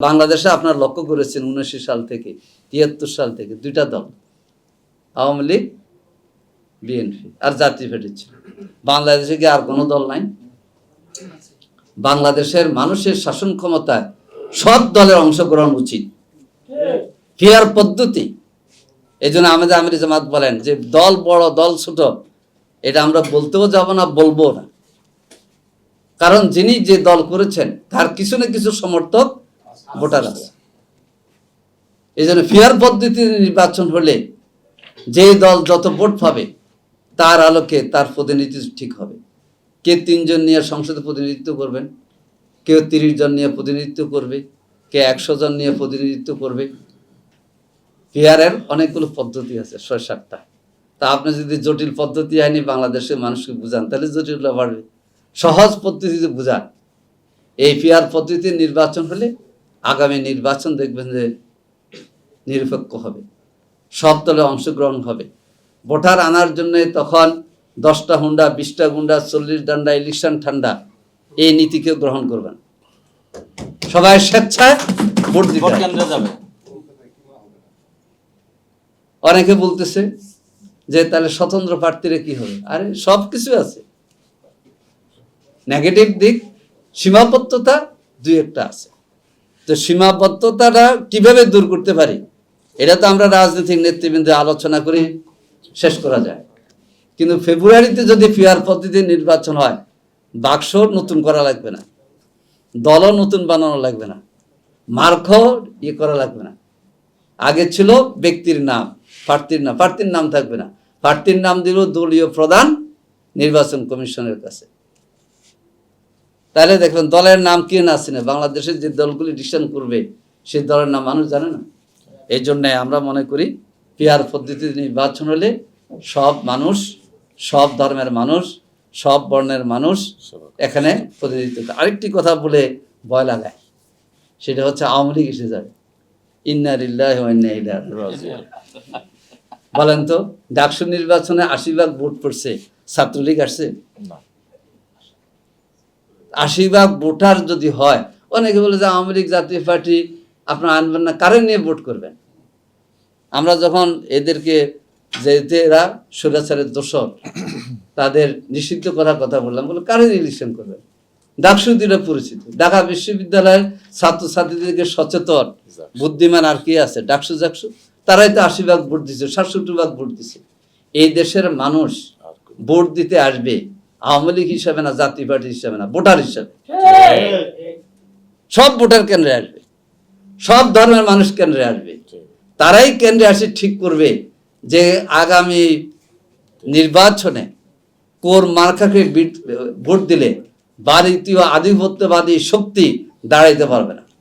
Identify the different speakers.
Speaker 1: বাংলাদেশে আপনার লক্ষ্য করেছেন উনিশশো সাল থেকে, তিয়াত্তর সাল থেকে দুইটা দল, আওয়ামী লীগ, বিএনপি আর জাতীয় পার্টি ছিল। বাংলাদেশে কি আর কোনো দল নাই? বাংলাদেশের মানুষের শাসন ক্ষমতায় সব দলের অংশগ্রহণ উচিত। ফেয়ার পদ্ধতি। এই জন্য আমাদের আমির জামাত বলেন যে, দল বড়, দল ছোট, এটা আমরা বলতেও যাব না বলব না। কারণ যিনি যে দল করেছেন, তার কিছু না কিছু সমর্থক ভোটার আছে। এই জন্য ফেয়ার পদ্ধতিতে নির্বাচন হলে যে দল যত ভোট পাবে, তার আলোকে তার প্রতিনিধিত্ব ঠিক হবে। কে তিনজন নিয়ে সংসদে প্রতিনিধিত্ব করবেন, কেউ তিরিশ জন নিয়ে প্রতিনিধিত্ব করবে, কে একশো জন নিয়ে প্রতিনিধিত্ব করবে। ফেয়ারের অনেকগুলো পদ্ধতি আছে, ছয় সাতটা। তা আপনি যদি জটিল পদ্ধতি আইনি বাংলাদেশের মানুষকে বুঝান, তাহলে জটিলটা বাড়বে। সহজ পদ্ধতিতে বুঝান। এই ফেয়ার পদ্ধতিতে নির্বাচন হলে আগামী নির্বাচন দেখবেন যে নিরপেক্ষ হবে। সব দলে অংশগ্রহণ হবে। ভোটার আনার জন্য তখন দশটা হুন্ডা বিশটা গুন্ডা চল্লিশ ডান্ডা ইলেকশন ঠান্ডা এই নীতিকে গ্রহণ করবেন। সবাই স্বেচ্ছায় ভোট দিতে
Speaker 2: যাবে।
Speaker 1: অনেকে বলতেছে যে তাহলে স্বতন্ত্র প্রার্থীরা কি হবে? আরে সব কিছু আছে। নেগেটিভ দিক সীমাবদ্ধতা দুই একটা আছে। তো সীমাবদ্ধতাটা কীভাবে দূর করতে পারি? এটা তো আমরা রাজনৈতিক নেতৃবৃন্দে আলোচনা করে শেষ করা যায়। কিন্তু ফেব্রুয়ারিতে যদি ফিয়ার পদ্ধতি নির্বাচন হয়, বাক্স নতুন করা লাগবে না, দলও নতুন বানানো লাগবে না মার্ক ইয়ে করা লাগবে না। আগে ছিল ব্যক্তির নাম, প্রার্থীর নাম প্রার্থীর নাম থাকবে না। প্রার্থীর নাম দিল দলীয় প্রধান নির্বাচন কমিশনের কাছে। তাহলে দেখবেন দলের নাম কি না আছে না বাংলাদেশের যে দলগুলি ডিসিশন করবে, সেই দলের নাম মানুষ জানে না। এই জন্যে আমরা মনে করি, পিয়ার পদ্ধতিতে নির্বাচন হলে সব মানুষ, সব ধর্মের মানুষ, সব বর্ণের মানুষ এখানে প্রতিনিধিত্ব আরেকটি কথা বলে ভয় লাগায়, সেটা হচ্ছে আওয়ামী লীগ এসে যাবে বলেন তো, ডাকসু নির্বাচনে আশীর্বাদ ভোট পড়ছে, ছাত্রলীগ আসছে?
Speaker 2: না।
Speaker 1: আশি ভাগ ভোটার যদি হয় অনেকে বলে যে আওয়ামী লীগ জাতীয় পার্টি আপনারা আনবেন না কারে নিয়ে ভোট করবেন? আমরা যখন এদেরকে যে যে এরা স্বৈরাচারের দোষর তাদের নিষিদ্ধ করার কথা বললাম বলে কারে ইলেকশন করবেন? ডাকসু দিলে পরিচিত। ঢাকা বিশ্ববিদ্যালয়ের ছাত্রছাত্রীদেরকে সচেতন বুদ্ধিমান আর কি আছে? ডাকসু জাকসু? তারাই তো আশি ভাগ ভোট দিচ্ছে সাতষট্টি ভাগ ভোট দিচ্ছে এই দেশের মানুষ ভোট দিতে আসবে আওয়ামী লীগ হিসাবে না জাতীয় পার্টি হিসাবে না ভোটার হিসাবে। সব ভোটার কেন্দ্রে আসবে। সব ধর্মের মানুষ কেন্দ্রে আসবে। তারাই কেন্দ্রে আসে ঠিক করবে যে আগামী নির্বাচনে কোর মার্কাকে ভোট দিলে ভারতীয় আধিপত্যবাদী শক্তি দাঁড়াইতে পারবে না।